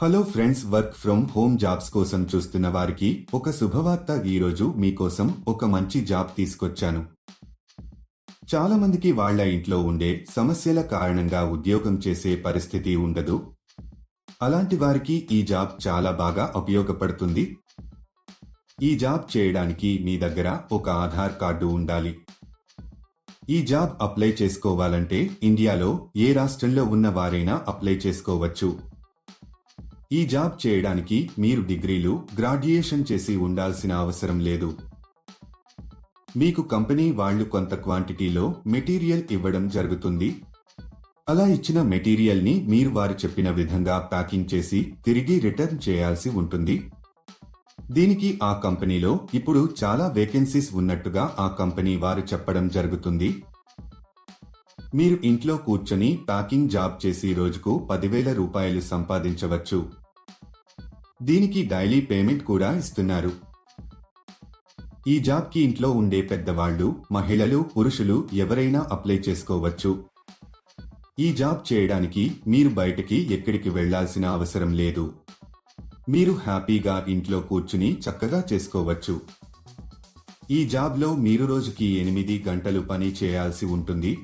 Hello friends work from home jobs కోసం చూస్తున్న వారికి ఒక శుభవార్త ఈరోజు మీకోసం ఒక మంచి జాబ్ తీసుకొచ్చాను. చాలా మందికి వాళ్ళ ఇంట్లో ఉండే సమస్యల కారణంగా ఉద్యోగం చేసే పరిస్థితి ఉండదు. అలాంటి వారికి ఈ జాబ్ చాలా బాగా ఉపయోగపడుతుంది. ఈ జాబ్ చేయడానికి మీ దగ్గర ఒక ఆధార్ కార్డు ఉండాలి. ఈ జాబ్ అప్లై చేసుకోవాలంటే ఇండియాలో ఏ రాష్ట్రంలో ఉన్న వారైనా అప్లై చేసుకోవచ్చు. ఈ జాబ్ చేయడానికి మీరు డిగ్రీలు గ్రాడ్యుయేషన్ చేసి ఉండాల్సిన అవసరం లేదు. మీకు కంపెనీ వాళ్ళు కొంత క్వాంటిటీలో మెటీరియల్ ఇవ్వడం జరుగుతుంది. అలా ఇచ్చిన మెటీరియల్ని మీరు వారు చెప్పిన విధంగా ప్యాకింగ్ చేసి తిరిగి రిటర్న్ చేయాల్సి ఉంటుంది. దీనికి ఆ కంపెనీలో ఇప్పుడు చాలా వేకెన్సీస్ ఉన్నట్టుగా ఆ కంపెనీ వారు చెప్పడం జరుగుతుంది. మీరు ఇంట్లో కూర్చొని ప్యాకింగ్ జాబ్ చేసి రోజుకు పదివేల రూపాయలు సంపాదించవచ్చు. దీనికి డైలీ పేమెంట్ కూడా ఇస్తున్నారు. ఈ జాబ్కి ఇంట్లో ఉండే పెద్దవాళ్ళు మహిళలు పురుషులు ఎవరైనా అప్లై చేసుకోవచ్చు. ఈ జాబ్ చేయడానికి మీరు బయటకి ఎక్కడికి వెళ్ళాల్సిన అవసరం లేదు. మీరు హ్యాపీగా ఇంట్లో కూర్చుని చక్కగా చేసుకోవచ్చు. ఈ జాబ్లో మీరు రోజుకి ఎనిమిది గంటలు పని చేయాల్సి ఉంటుంది.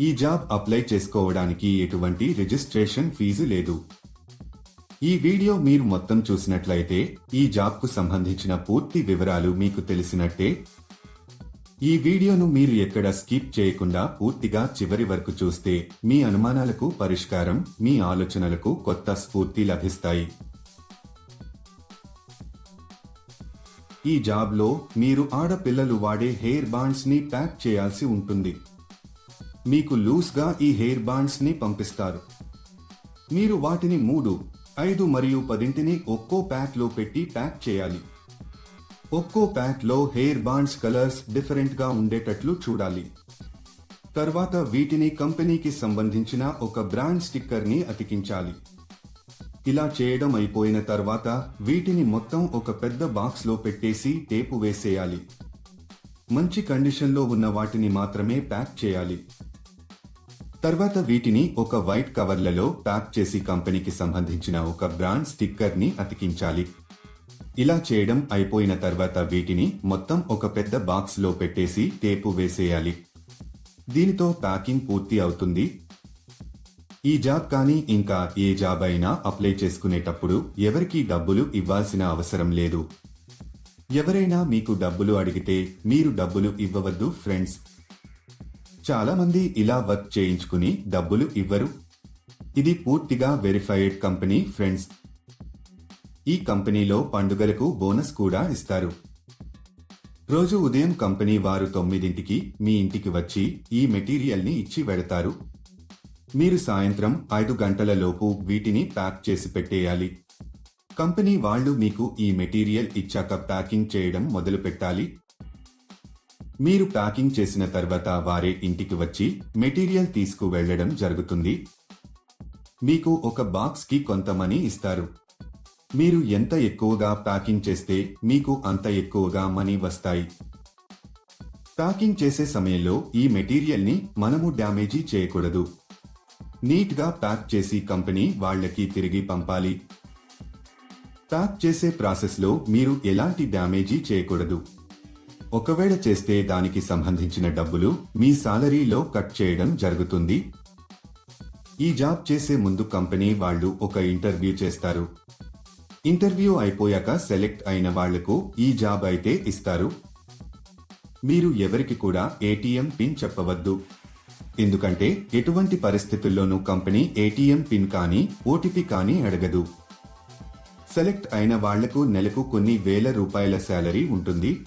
ఈ జాబ్ అప్లై చేసుకోవడానికి ఎటువంటి రిజిస్ట్రేషన్ ఫీజు లేదు. ఈ వీడియో మీరు మొత్తం చూసినట్లయితే ఈ జాబ్కు సంబంధించిన పూర్తి వివరాలు మీకు తెలిసినట్టే. ఈ వీడియోను మీరు ఎక్కడ స్కిప్ చేయకుండా పూర్తిగా చివరి వరకు చూస్తే మీ అనుమానాలకు పరిష్కారం మీ ఆలోచనలకు కొత్త స్ఫూర్తి లభిస్తాయి. ఈ జాబ్లో మీరు ఆడపిల్లలు వాడే హెయిర్ బాండ్స్ని ప్యాక్ చేయాల్సి ఉంటుంది. మీకు లూస్గా ఈ హెయిర్ బాండ్స్ని పంపిస్తారు. మీరు వాటిని మూడు ఐదు మరియు పదింటిని ఒక్కో ప్యాక్లో పెట్టి ప్యాక్ చేయాలి. ఒక్కో ప్యాక్లో హెయిర్ బాండ్స్ కలర్స్ డిఫరెంట్గా ఉండేటట్లు చూడాలి. తర్వాత వీటిని కంపెనీకి సంబంధించిన ఒక బ్రాండ్ స్టిక్కర్ని అతికించాలి. ఇలా చేయడం అయిపోయిన తర్వాత వీటిని మొత్తం ఒక పెద్ద బాక్స్లో పెట్టేసి టేపు వేసేయాలి. మంచి కండిషన్లో ఉన్న వాటిని మాత్రమే ప్యాక్ చేయాలి. తర్వాత వీటిని ఒక వైట్ కవర్లలో ప్యాక్ చేసి కంపెనీకి సంబంధించిన ఒక బ్రాండ్ స్టిక్కర్ని అతికించాలి. ఇలా చేయడం అయిపోయిన తర్వాత వీటిని మొత్తం ఒక పెద్ద బాక్స్లో పెట్టేసి టేపు వేసేయాలి. దీనితో ప్యాకింగ్ పూర్తి అవుతుంది. ఈ జాబ్ కానీ ఇంకా ఏ జాబ్ అయినా అప్లై చేసుకునేటప్పుడు ఎవరికీ డబ్బులు ఇవ్వాల్సిన అవసరం లేదు. ఎవరైనా మీకు డబ్బులు అడిగితే మీరు డబ్బులు ఇవ్వవద్దు ఫ్రెండ్స్. చాలా మంది ఇలా వర్క్ చేయించుకుని డబ్బులు ఇవ్వరు. ఇది పూర్తిగా వెరిఫైడ్ కంపెనీ ఫ్రెండ్స్. ఈ కంపెనీలో పండుగలకు బోనస్ కూడా ఇస్తారు. రోజు ఉదయం కంపెనీ వారు తొమ్మిదింటికి మీ ఇంటికి వచ్చి ఈ మెటీరియల్ని ఇచ్చి వెడతారు మీరు సాయంత్రం ఐదు గంటల లోపు వీటిని ప్యాక్ చేసి పెట్టేయాలి. కంపెనీ వాళ్ళు మీకు ఈ మెటీరియల్ ఇచ్చాక ప్యాకింగ్ చేయడం మొదలు పెట్టాలి మీరు ప్యాకింగ్ చేసిన తర్వాత వారే ఇంటికి వచ్చి మెటీరియల్ తీసుకు వెళ్ళడం జరుగుతుంది. మీకు ఒక బాక్స్కి కొంత మనీ ఇస్తారు. మీరు ఎంత ఎక్కువగా ప్యాకింగ్ చేస్తే మీకు అంత ఎక్కువగా మనీ వస్తాయి. ప్యాకింగ్ చేసే సమయంలో ఈ మెటీరియల్ని మనము డ్యామేజీ చేయకూడదు. నీట్గా ప్యాక్ చేసి కంపెనీ వాళ్ళకి తిరిగి పంపాలి. ప్యాక్ చేసే ప్రాసెస్లో మీరు ఎలాంటి డ్యామేజీ చేయకూడదు. ఒకవేళ చేస్తే దానికి సంబంధించిన డబ్బులు మీ సాలరీలో కట్ చేయడం జరుగుతుంది. ఈ జాబ్ చేసే ముందు కంపెనీ వాళ్ళు ఒక ఇంటర్వ్యూ చేస్తారు. ఇంటర్వ్యూ అయిపోయాక సెలెక్ట్ అయిన వాళ్ళకు ఈ జాబ్ అయితే ఇస్తారు. మీరు ఎవరికి కూడా ఏటీఎం పిన్ చెప్పవద్దు. ఎందుకంటే ఎటువంటి పరిస్థితుల్లోనూ కంపెనీ ఏటీఎం పిన్ కానీ ఓటీపీ కానీ అడగదు. సెలెక్ట్ అయిన వాళ్ళకు నెలకు కొన్ని వేల రూపాయల శాలరీ ఉంటుంది.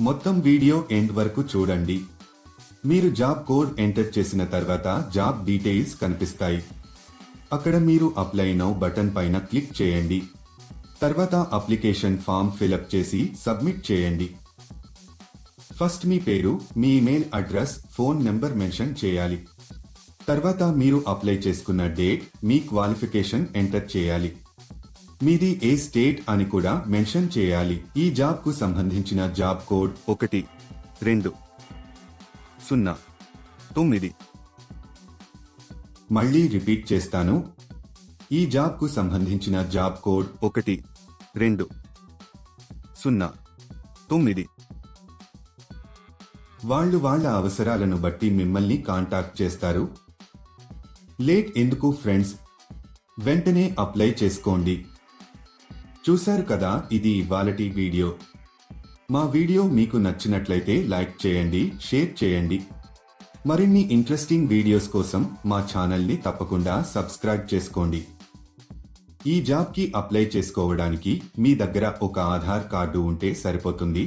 మొత్తం వీడియో ఎండ్ వరకు చూడండి. మీరు జాబ్ కోడ్ ఎంటర్ చేసిన తర్వాత జాబ్ డీటెయిల్స్ కనిపిస్తాయి. అక్కడ మీరు అప్లై నౌ బటన్ పైన క్లిక్ చేయండి. తర్వాత అప్లికేషన్ ఫామ్ ఫిలప్ చేసి సబ్మిట్ చేయండి. ఫస్ట్ మీ పేరు మీ email address phone number mention చేయాలి. తర్వాత మీరు అప్లై చేసుకున్న డేట్ మీ క్వాలిఫికేషన్ ఎంటర్ చేయాలి. మీది ఏ స్టేట్ అని కూడా మెన్షన్ చేయాలి. ఈ జాబ్కు సంబంధించిన జాబ్ కోడ్ ఒకటి రెండు సున్నా తొమ్మిది. మళ్ళీ రిపీట్ చేస్తాను. ఈ జాబ్కు సంబంధించిన జాబ్ కోడ్ ఒకటి రెండు సున్నా తొమ్మిది. వాళ్ళు వాళ్ళ అవసరాలను బట్టి మిమ్మల్ని కాంటాక్ట్ చేస్తారు. లేట్ ఎందుకు ఫ్రెండ్స్? వెంటనే అప్లై చేసుకోండి. చూశారు కదా ఇది ఇవాళటి వీడియో. మా వీడియో మీకు నచ్చినట్లయితే లైక్ చేయండి షేర్ చేయండి. మరిన్ని ఇంట్రెస్టింగ్ వీడియోస్ కోసం మా ఛానల్ని తప్పకుండా సబ్స్క్రైబ్ చేసుకోండి. ఈ జాబ్కి అప్లై చేసుకోవడానికి మీ దగ్గర ఒక ఆధార్ కార్డు ఉంటే సరిపోతుంది.